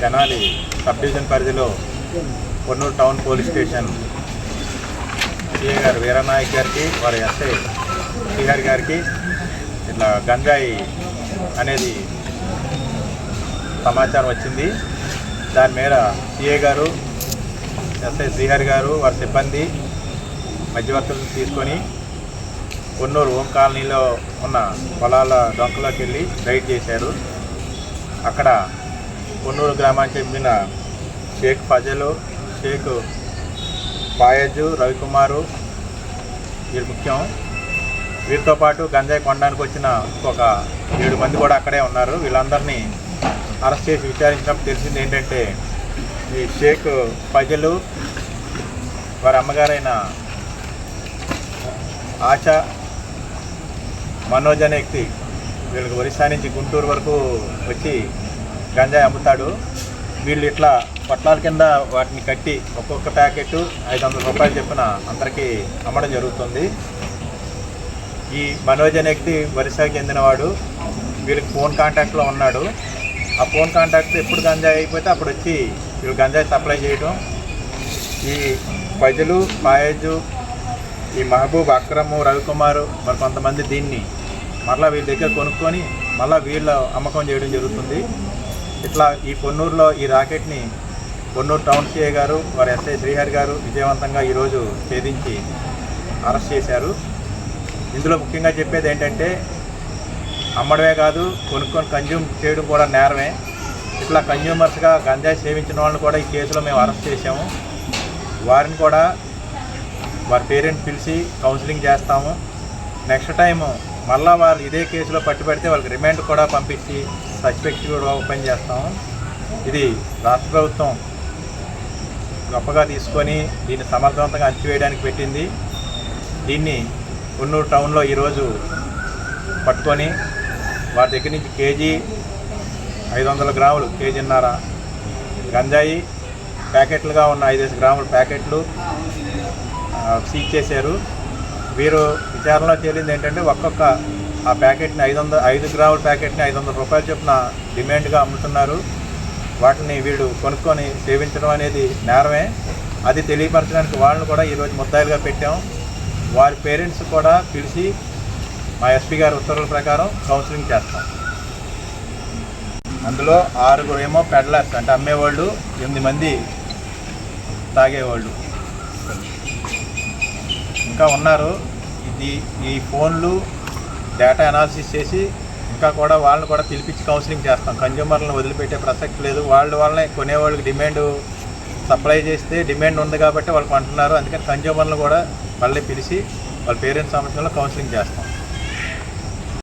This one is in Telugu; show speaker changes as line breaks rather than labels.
తెనాలి సబ్ డివిజన్ పరిధిలో Konnuru town police station CA గారు వీరనాయక్ గారికి వారి ఎస్ఐ శ్రీహరి గారికి ఇట్లా గంజాయి అనేది సమాచారం వచ్చింది. దాని మేర సిఏ గారు ఎస్ఐ శ్రీహరి గారు వారి సిబ్బంది మధ్యవర్తులను తీసుకొని కొన్నూరు ఓం కాలనీలో ఉన్న పొలాల డొంకలోకి వెళ్ళి రైడ్ చేశారు. అక్కడ మున్నూరు గ్రామానికి చెందిన షేక్ ఫజలు షేక్ బాయజు రవికుమారు వీరు ముఖ్యం. వీరితో పాటు గంజాయి కొనడానికి వచ్చిన ఒక ఏడు మంది కూడా అక్కడే ఉన్నారు. వీళ్ళందరినీ అరెస్ట్ చేసి విచారించినప్పుడు తెలిసింది ఏంటంటే ఈ షేక్ ఫజలు వారి అమ్మగారైన ఆశ మనోజ్ అనే వ్యక్తి వీళ్ళకి ఒరిస్సా నుంచి గుంటూరు వరకు వచ్చి గంజాయి అమ్ముతాడు. వీళ్ళు ఇట్లా పొట్లాల కింద వాటిని కట్టి ఒక్కొక్క ప్యాకెట్ ఐదు వందల రూపాయలు చెప్పిన అందరికీ అమ్మడం జరుగుతుంది. ఈ మనోజ్ అనే వ్యక్తి చెందినవాడు. వీళ్ళకి ఫోన్ కాంటాక్ట్లో ఉన్నాడు. ఆ ఫోన్ కాంటాక్ట్ ఎప్పుడు గంజాయి అయిపోతే అప్పుడు వచ్చి వీళ్ళు గంజాయి సప్లై చేయడం ఈ ప్రజలు పాయజు ఈ మహబూబ్ అక్రమ్ రవికుమార్ మరి కొంతమంది దీన్ని మళ్ళీ వీళ్ళ దగ్గర కొనుక్కొని మళ్ళీ వీళ్ళ అమ్మకం చేయడం జరుగుతుంది. ఇట్లా ఈ పొన్నూరులో ఈ రాకెట్ని పొన్నూరు టౌన్ సిఐ గారు వారి ఎస్ఐ శ్రీహరి గారు విజయవంతంగా ఈరోజు ఛేదించి అరెస్ట్ చేశారు. ఇందులో ముఖ్యంగా చెప్పేది ఏంటంటే అమ్మడమే కాదు కొనుక్కొని కన్జ్యూమ్ చేయడం కూడా నేరమే. ఇట్లా కన్జ్యూమర్స్గా గంజాయి సేవించిన వాళ్ళని కూడా ఈ కేసులో మేము అరెస్ట్ చేశాము. వారిని కూడా వారి పేరెంట్ పిలిచి కౌన్సిలింగ్ చేస్తాము. నెక్స్ట్ టైం మళ్ళా వారు ఇదే కేసులో పట్టుబడితే వాళ్ళకి రిమాండ్ కూడా పంపించి సస్పెక్ట్ కూడా ఓపెన్ చేస్తాము ఇది రాష్ట్ర ప్రభుత్వం గొప్పగా తీసుకొని దీన్ని సమర్థవంతంగా అంచివేయడానికి పెట్టింది. దీన్ని కొన్నూరు టౌన్లో ఈరోజు పట్టుకొని వారి దగ్గర నుంచి కేజీ ఐదు వందల గ్రాములు కేజీన్నర గంజాయి ప్యాకెట్లుగా ఉన్న ఐదేసి గ్రాముల ప్యాకెట్లు సీజ్ చేశారు. వీరు విచారణలో తేలింది ఏంటంటే ఒక్కొక్క ఆ ప్యాకెట్ని ఐదు వందల ఐదు గ్రాముల ప్యాకెట్ని ఐదు వందల రూపాయలు చొప్పున డిమాండ్గా అమ్ముతున్నారు. వాటిని వీడు కొనుక్కొని సేవించడం అనేది నేరమే. అది తెలియపరచడానికి వాళ్ళని కూడా ఈరోజు ముద్దాయిలుగా పెట్టాం. వారి పేరెంట్స్ కూడా పిలిచి మా ఎస్పీ గారి ఉత్తర్వుల ప్రకారం కౌన్సిలింగ్ చేస్తాం. అందులో ఆరుగురు ఏమో పెడలర్స్ అంటే అమ్మేవాళ్ళు ఎనిమిది మంది తాగేవాళ్ళు. ఇంకా ఉన్నారు. ఇది ఈ ఫోన్లు డేటా అనాలిసిస్ చేసి ఇంకా కూడా వాళ్ళని కూడా పిలిపించి కౌన్సిలింగ్ చేస్తాం. కన్జ్యూమర్లను వదిలిపెట్టే ప్రసక్తి లేదు. వాళ్ళు వాళ్ళనే కొనేవాళ్ళకి డిమాండ్ సప్లై చేస్తే డిమాండ్ ఉంది కాబట్టి వాళ్ళు కొంటున్నారు. అందుకని కన్జ్యూమర్లను కూడా మళ్ళీ పిలిచి వాళ్ళ పేరెంట్స్ సమస్యలో కౌన్సిలింగ్ చేస్తాం.